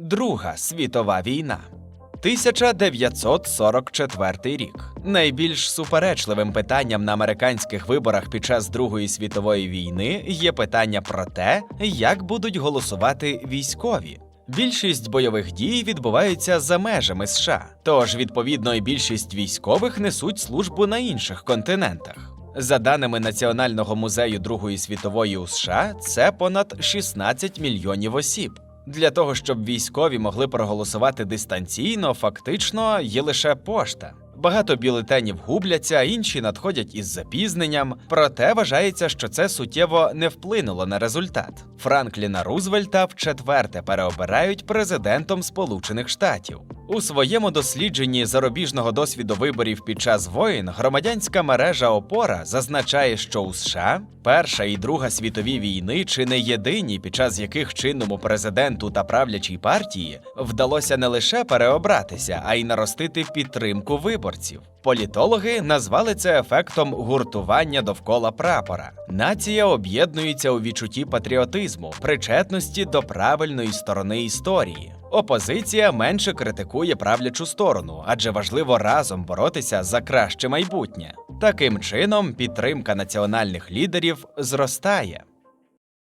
Друга світова війна. 1944 рік. Найбільш суперечливим питанням на американських виборах під час Другої світової війни є питання про те, як будуть голосувати військові. Більшість бойових дій відбуваються за межами США, тож відповідно і більшість військових несуть службу на інших континентах. За даними Національного музею Другої світової у США, це понад 16 мільйонів осіб. Для того, щоб військові могли проголосувати дистанційно, фактично є лише пошта. Багато бюлетенів губляться, інші надходять із запізненням, проте вважається, що це суттєво не вплинуло на результат. Франкліна Рузвельта вчетверте переобирають президентом Сполучених Штатів. У своєму дослідженні зарубіжного досвіду виборів під час воїн громадянська мережа Опора зазначає, що у США Перша і Друга світові війни чи не єдині, під час яких чинному президенту та правлячій партії вдалося не лише переобратися, а й наростити підтримку виборців. Політологи назвали це ефектом гуртування довкола прапора. Нація об'єднується у відчутті патріотизму, причетності до правильної сторони історії. Опозиція менше критикує правлячу сторону, адже важливо разом боротися за краще майбутнє. Таким чином, підтримка національних лідерів зростає.